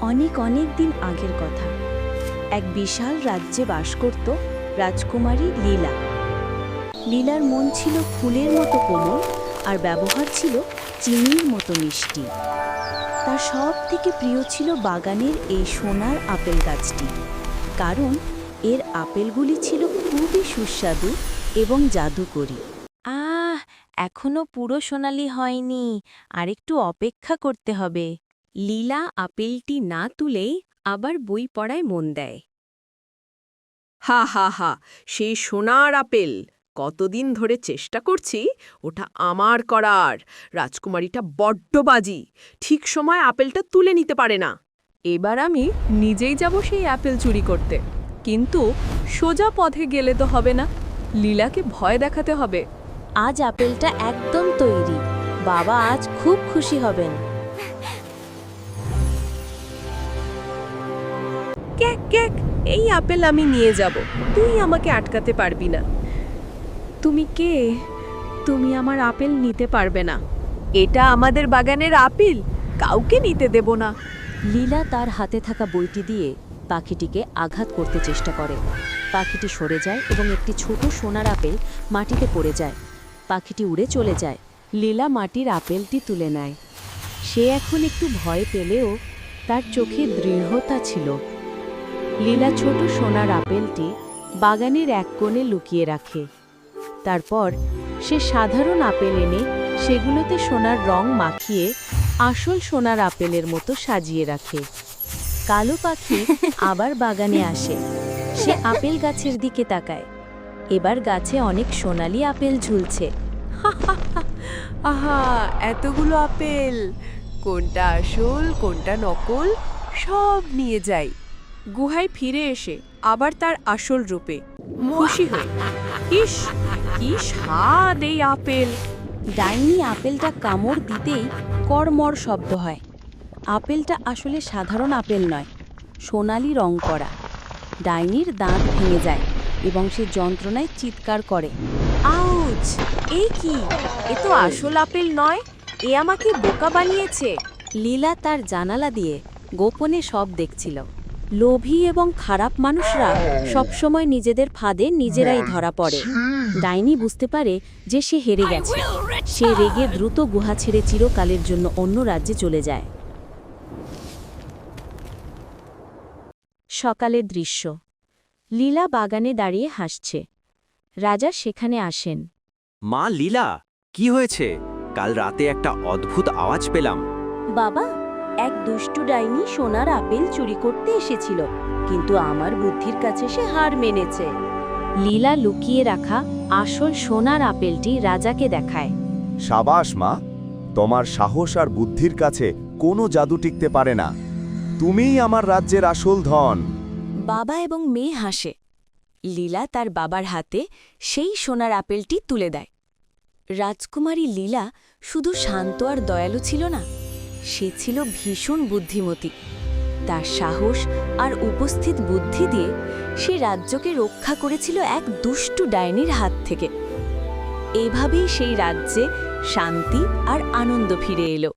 অনেক অনেক দিন আগের কথা। এক বিশাল রাজ্যে বাস করত রাজকুমারী লীলা। লীলার মন ছিল ফুলের মতো কোমল আর ব্যবহার ছিল চিনির মতো মিষ্টি। তার সব থেকে প্রিয় ছিল বাগানের এই সোনার আপেল গাছটি। কারণ এর আপেলগুলি ছিল খুবই সুস্বাদু এবং জাদুকরী। আহ, এখনও পুরো সোনালি হয়নি। আরেকটু অপেক্ষা করতে হবে। লীলা আপেলটি না তুলেই আবার বই পড়ায় মন দেয়। হা হা হা সেই সোনার আপেল। কতদিন ধরে চেষ্টা করছি, ওটা আমার করার। রাজকুমারীটা বড্ড বাজি, ঠিক সময় আপেলটা তুলে নিতে পারে না। এবার আমি নিজেই যাব সেই আপেল চুরি করতে। কিন্তু সোজা পথে গেলে তো হবে না, লীলাকে ভয় দেখাতে হবে। আজ আপেলটা একদম তৈরি। বাবা আজ খুব খুশি হবেন। ক্যাক, এই আপেল আমি নিয়ে যাব। তুই আমাকে আটকাতে পারবি না। তুমি কে? তুমি আমার আপেল নিতে পারবে না। এটা আমাদের বাগানের আপেল। কাউকে নিতে দেব না। লীলা তার হাতে থাকা বইটি দিয়ে পাখিটিকে আঘাত করতে চেষ্টা করে। পাখিটি সরে যায় এবং একটি ছোট সোনার আপেল মাটিতে পড়ে যায়। পাখিটি উড়ে চলে যায়। লীলা মাটির আপেলটি তুলে নেয়। সে এখন একটু ভয় পেলেও তার চোখে দৃঢ়তা ছিল। লীলা ছোট সোনার আপেলটি বাগানের এক কোণে লুকিয়ে রাখে। তারপর সে সাধারণ আপেল এনে সেগুলোতে সোনার রং মাখিয়ে আসল সোনার আপেলের মতো সাজিয়ে রাখে। কালো পাখি আবার বাগানে আসে। সে আপেল গাছের দিকে তাকায়। এবার গাছে অনেক সোনালি আপেল ঝুলছে। আহা এতগুলো আপেল! কোনটা আসল কোনটা নকল সব নিয়ে যাই। গুহায় ফিরে এসে আবার তার আসল রূপে খুশি হই ইস কি স্বাদ এই আপেল! ডাইনি আপেলটা কামড় দিতেই কড়মড় শব্দ হয়। আপেলটা আসলে সাধারণ আপেল নয় সোনালি রং করা। ডাইনির দাঁত ভেঙে যায় এবং সে যন্ত্রণায় চিৎকার করে আউচ এই কি? এ তো আসল আপেল নয় এ আমাকে বোকা বানিয়েছে! লীলা তার জানালা দিয়ে গোপনে সব দেখছিল। লোভী এবং খারাপ মানুষরা সবসময় নিজেদের ফাঁদে নিজেরাই ধরা পড়ে। ডাইনি বুঝতে পারে যে সে হেরে গেছে। সে রেগে দ্রুত গুহা ছেড়ে চিরকালের জন্য অন্য রাজ্যে চলে যায়। সকালের দৃশ্য। লীলা বাগানে দাঁড়িয়ে হাসছে। রাজা সেখানে আসেন। মা লীলা কি হয়েছে? কাল রাতে একটা অদ্ভুত আওয়াজ পেলাম। বাবা এক দুষ্টু ডাইনি সোনার আপেল চুরি করতে এসেছিল কিন্তু আমার বুদ্ধির কাছে সে হার মেনেছে। লীলা লুকিয়ে রাখা আসল সোনার আপেলটি রাজাকে দেখায়। সাবাস মা তোমার সাহস আর বুদ্ধির কাছে কোনো জাদু টিকতে পারে না। তুমিই আমার রাজ্যের আসল ধন। বাবা এবং মেয়ে হাসে। লীলা তার বাবার হাতে সেই সোনার আপেলটি তুলে দেয়। রাজকুমারী লীলা শুধু শান্ত আর দয়ালু ছিল না সে ছিল ভীষণ বুদ্ধিমতী। তার সাহস আর উপস্থিত বুদ্ধি দিয়ে সে রাজ্যকে রক্ষা করেছিল এক দুষ্টু ডাইনির হাত থেকে। এভাবেই সেই রাজ্যে শান্তি আর আনন্দ ফিরে এলো।